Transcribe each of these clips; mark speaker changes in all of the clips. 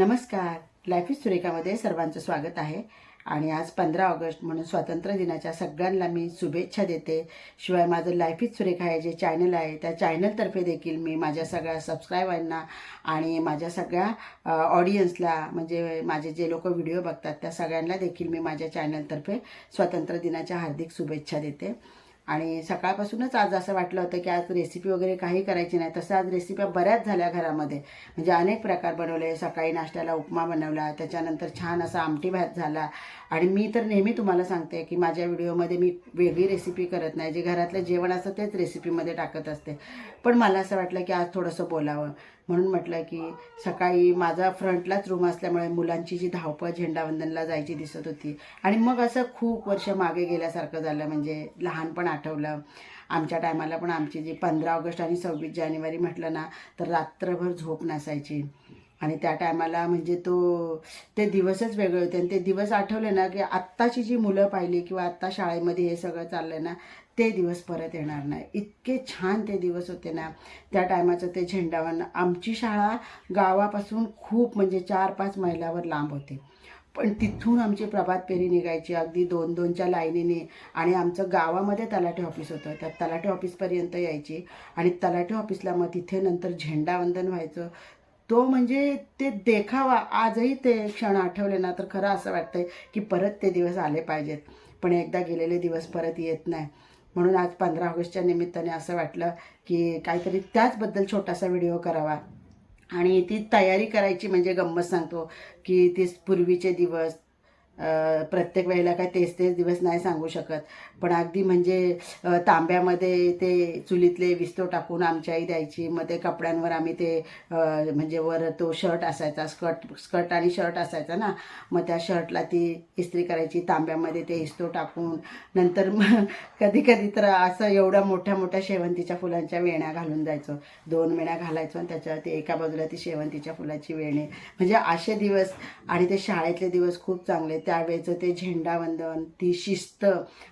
Speaker 1: नमस्कार. Life is सुरेखामध्ये सर्वांचं स्वागत आहे. आणि आज पंधरा ऑगस्ट म्हणून स्वातंत्र्य दिनाच्या सगळ्यांना मी शुभेच्छा देते. शिवाय माझं लाईफ इज सुरेखा हे जे चॅनल आहे त्या चॅनलतर्फे देखील मी माझ्या सगळ्या सबस्क्रायबरांना आणि माझ्या सगळ्या ऑडियन्सला म्हणजे माझे जे लोक व्हिडिओ बघतात त्या सगळ्यांना देखील मी माझ्या चॅनलतर्फे स्वातंत्र्य दिनाच्या हार्दिक शुभेच्छा देते. आणि सकाळपासूनच आज असं वाटलं होतं की आज रेसिपी वगैरे काही करायची नाही. तसं आज रेसिप्या बऱ्याच झाल्या घरामध्ये. म्हणजे अनेक प्रकार बनवले. सकाळी नाश्त्याला उपमा बनवला. त्याच्यानंतर छान असा आमटी भात झाला. आणि मी तर नेहमी तुम्हाला सांगते की माझ्या व्हिडिओमध्ये मी वेगळी रेसिपी करत नाही. जे घरातलं जेवण असतं तेच रेसिपीमध्ये टाकत असते. पण मला असं वाटलं की आज थोडंसं बोलावं. म्हणून म्हटलं की सकाळी माझा फ्रंटलाच रूम असल्यामुळे मुलांची जी धावपळ झेंडावंदनला जायची दिसत होती. आणि मग असं खूप वर्ष मागे गेल्यासारखं झालं. म्हणजे लहानपण आठवलं आमच्या टायमाला पण आमची जी पंधरा ऑगस्ट आणि सव्वीस जानेवारी म्हटलं ना तर रात्रभर झोप नसायची. आणि त्या टायमाला म्हणजे तो ते दिवसच वेगळे होते. आणि ते दिवस आठवले ना की आत्ताची जी मुलं पाहिली किंवा आत्ता शाळेमध्ये हे सगळं चाललं ना ते दिवस परत येणार नाही. इतके छान ते दिवस होते ना. त्या टायमाचं ते झेंडावन आमची शाळा गावापासून खूप म्हणजे चार पाच मैलावर लांब होती. पण तिथून आमची प्रभात फेरी निघायची. अगदी दोन दोनच्या लाईनीने आणि आमचं गावामध्ये तलाठी ऑफिस होतं. त्या तलाठी ऑफिसपर्यंत यायची आणि तलाठी ऑफिसला मग तिथे नंतर झेंडावंदन व्हायचं. तो म्हणजे ते देखावा. आजही ते क्षण आठवले ना तर खरं असं वाटतंय की परत ते दिवस आले पाहिजेत. पण एकदा गेलेले दिवस परत येत नाही. म्हणून आज पंधरा ऑगस्टच्या निमित्ताने असं वाटलं की काहीतरी त्याचबद्दल छोटासा व्हिडिओ करावा. आणि ती तयारी करायची म्हणजे गंमत सांगतो की ती पूर्वीचे दिवस प्रत्येक वेळेला काय तेच तेच दिवस नाही सांगू शकत. पण अगदी म्हणजे तांब्यामध्ये ते चुलीतले विस्तो टाकून आमच्या आई द्यायची. मग ते कपड्यांवर आम्ही ते म्हणजे वर तो शर्ट असायचा स्कर्ट स्कर्ट आणि शर्ट असायचा ना. मग त्या शर्टला ती इस्त्री करायची तांब्यामध्ये ते इस्तो टाकून. नंतर मग कधी कधी तर असं एवढ्या मोठ्या मोठ्या शेवंतीच्या फुलांच्या वेण्या घालून जायचो. दोन वेण्या घालायचो आणि त्याच्यावरती एका बाजूला ती शेवंतीच्या फुलाची वेणी. म्हणजे असे दिवस आणि ते शाळेतले दिवस खूप चांगले. त्यावेळेचं ते झेंडावंदन ती शिस्त.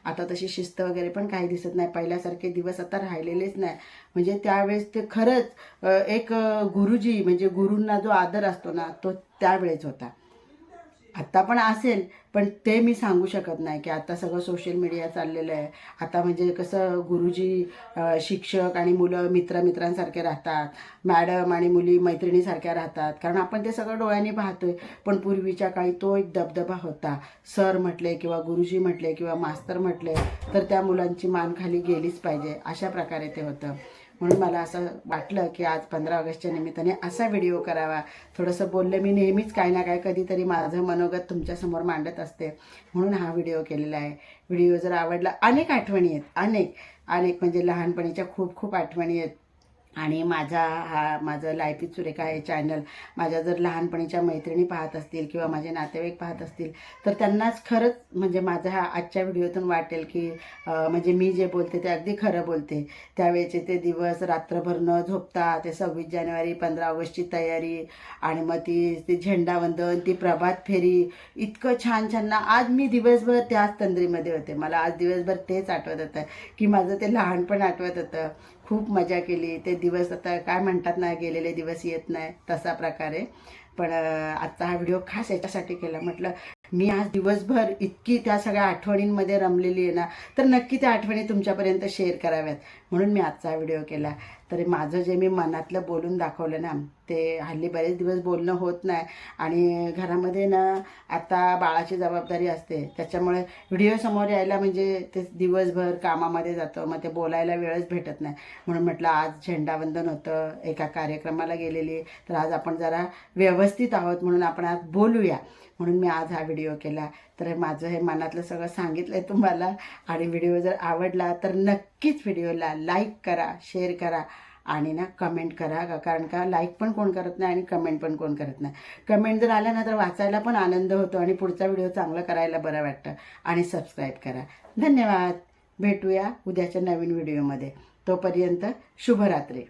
Speaker 1: आता तशी शिस्त वगैरे पण काही दिसत नाही. पहिल्यासारखे दिवस आता राहिलेलेच नाही. म्हणजे त्यावेळेस ते खरंच एक गुरुजी म्हणजे गुरूंना जो आदर असतो ना तो त्यावेळेस होता. आत्ता पण असेल पण ते मी सांगू शकत नाही की आता सगळं सोशल मीडिया चाललेलं आहे. आता म्हणजे कसं गुरुजी शिक्षक आणि मुलं मित्र मित्रांसारखे राहतात मॅडम आणि मुली मैत्रिणीसारख्या राहतात. कारण आपण ते सगळं डोळ्यांनी पाहतोय पण पूर्वीच्या काळी तो एक दबदबा होता. सर म्हटले किंवा गुरुजी म्हटले किंवा मास्तर म्हटले तर त्या मुलांची मान खाली गेलीच पाहिजे. अशा प्रकारे ते होतं. म्हणून मला असं वाटलं की आज पंधरा ऑगस्टच्या निमित्ताने असा व्हिडिओ करावा. थोडंसं बोललं मी नेहमीच काही ना काही कधीतरी माझं मनोगत तुमच्यासमोर मांडत असते. म्हणून हा व्हिडिओ केलेला आहे. व्हिडिओ जर आवडला अनेक आठवणी आहेत. अनेक. अनेक म्हणजे लहानपणीच्या खूप खूप आठवणी आहेत. आणि माझा हा माझं लाईफ इज सुरेखा हे चॅनल माझ्या जर लहानपणीच्या मैत्रिणी पाहत असतील किंवा माझे नातेवाईक पाहत असतील तर त्यांनाच खरंच म्हणजे माझा हा आजच्या व्हिडिओतून वाटेल की म्हणजे मी जे बोलते ते अगदी खरं बोलते. त्यावेळेचे ते दिवस रात्रभर न झोपता ते सव्वीस जानेवारी पंधरा ऑगस्टची तयारी आणि मग ती ती झेंडावंदन ती प्रभात फेरी इतकं छान छान. ना आज मी दिवसभर त्याच तंद्रीमध्ये होते. मला आज दिवसभर तेच आठवत होतं की माझं ते लहानपण आठवत होतं. खूप मजा केली. ते दिवस आता काय म्हणतात ना गेलेले दिवस येत नाही तसा प्रकारे. पण अं, आजचा हा व्हिडिओ खास याच्यासाठी केला. म्हटलं मी आज दिवसभर इतकी त्या सगळ्या आठवणींमध्ये रमलेली आहे ना तर नक्की त्या आठवणी तुमच्यापर्यंत शेअर कराव्यात. म्हणून मी आजचा हा व्हिडिओ केला. तर माझं जे मी मनातलं बोलून दाखवलं ना ते हल्ली बरेच दिवस बोलणं होत नाही. आणि घरामध्ये ना आता बाळाची जबाबदारी असते. त्याच्यामुळे व्हिडिओ समोर यायला म्हणजे ते दिवसभर कामामध्ये जातं. मग ते बोलायला वेळच भेटत नाही. म्हणून म्हटलं आज झेंडावंदन होतं. एका कार्यक्रमाला गेलेली. तर आज आपण जरा व्यवस्थित आहोत म्हणून आपण आज बोलूया. म्हणून मी आज हा व्हिडिओ केला. तर माझं हे मनातलं सगळं सांगितलं आहे तुम्हाला. आणि व्हिडिओ जर आवडला तर नक्की नक्कीच व्हिडिओला लाईक करा शेअर करा आणि ना कमेंट करा का- कारण का लाईक पण कोण करत नाही आणि कमेंट पण कोण करत नाही. कमेंट जर आल्या ना तर वाचायला पण आनंद होतो आणि पुढचा व्हिडिओ चांगला करायला बरं वाटतं आणि सबस्क्राईब करा. धन्यवाद. भेटूया उद्याच्या नवीन व्हिडिओमध्ये. तोपर्यंत शुभरात्री.